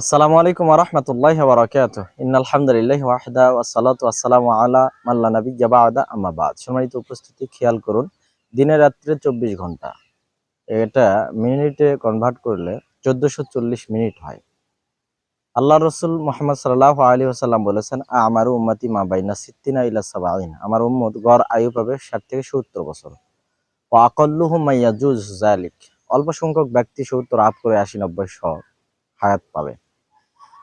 আসসালামু আলাইকুম রহমতুল্লাহ বারাকাত ইনালহামদুলিল্লাহ ওয়াহদা ওয়াসালাতু আসসালামু আলা মাল্লা নবী জাবাদা আম্মাবাদ সম্মানিত উপস্থিতি, খেয়াল করুন দিনে রাত্রে চব্বিশ ঘণ্টা। এটা মিনিটে কনভার্ট করলে চোদ্দশো মিনিট হয়। আল্লাহ রসুল মোহাম্মদ সাল্লাহ আলী আসাল্লাম বলেছেন, আমার উম্মতি মা বাইনা সিদ্দিনা ইলা সাবাইন আমার উম্মত গড় আয়ু পাবে ষাট থেকে সত্তর বছর। ও আকল্লুহু মাইয়াজুজ জালিক। অল্প সংখ্যক ব্যক্তি সত্তর আপ করে আশি নব্বই শ হায়াত পাবে।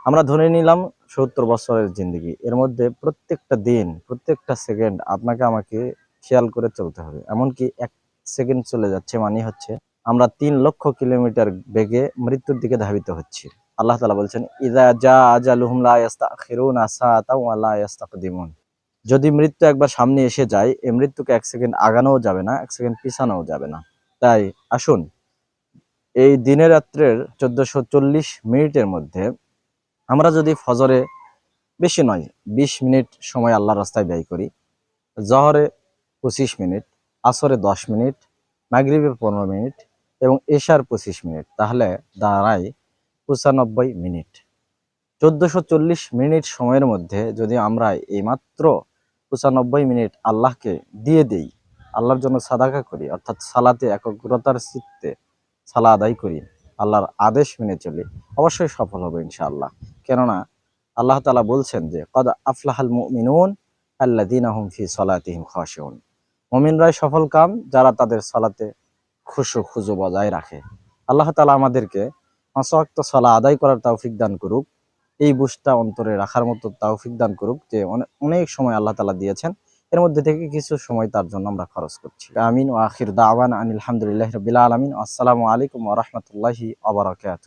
আমরা ধরে নিলাম সত্তর বছরের জিন্দগি। এর মধ্যে প্রত্যেকটা দিন, প্রত্যেকটা সেকেন্ড আপনাকে আমাকে খেয়াল করে চলতে হবে। এমনকি এক সেকেন্ড চলে যাচ্ছে মানে হচ্ছে আমরা তিন লক্ষ কিলোমিটার বেগে মৃত্যুর দিকে ধাবিত হচ্ছি। আল্লাহ তালা বলছেন ইদা যা লা ইয়াস্তাকদিমুন। যদি মৃত্যু একবার সামনে এসে যায়, এই মৃত্যুকে এক সেকেন্ড আগানোও যাবে না, এক সেকেন্ড পিছানোও যাবে না। তাই আসুন, এই দিনে রাত্রের চোদ্দশো মিনিটের মধ্যে আমরা যদি ফজরে বেশি নয়, বিশ মিনিট সময় আল্লাহর রাস্তায় ব্যয় করি, জহরে পঁচিশ মিনিট, আসরে দশ মিনিট, মাগরিবে পনেরো মিনিট এবং এশার পঁচিশ মিনিট, তাহলে দাঁড়ায় পঁচানব্বই মিনিট। চোদ্দশো চল্লিশ মিনিট সময়ের মধ্যে যদি আমরা এইমাত্র পঁচানব্বই মিনিট আল্লাহকে দিয়ে দেই, আল্লাহর জন্য সাদাকা করি, অর্থাৎ সালাতে একগ্রতার চিত্তে সালা আদায় করি, আল্লাহর আদেশ মেনে চলি, অবশ্যই সফল হবে ইনশাআল্লাহ। কেননা আল্লাহ তালা বলছেন যে, কদ আফলাহাল মুমিনুন আল্লাদিন হুম ফি সলাতিহিম খাশিউন। মুমিনরাই সফল কাম যারা তাদের সালাতে খুশু খুজু বজায় রাখে। আল্লাহ তালা আমাদেরকে পাঁচওয়াক্ত সলা আদায় করার তৌফিক দান করুক। এই বুঝটা অন্তরে রাখার মতো তৌফিক দান করুক যে অনেক সময় আল্লাহ তালা দিয়েছেন। এর মধ্যে থেকে কিছু সময় তার জন্য আমরা খরচ করছি। আমিন ও আখির দাওয়ান আনিল হামদুলিল্লাহ রবিল আলমিন। আসসালামু আলাইকুম ওরহমতুল্লাহি আবরাকাত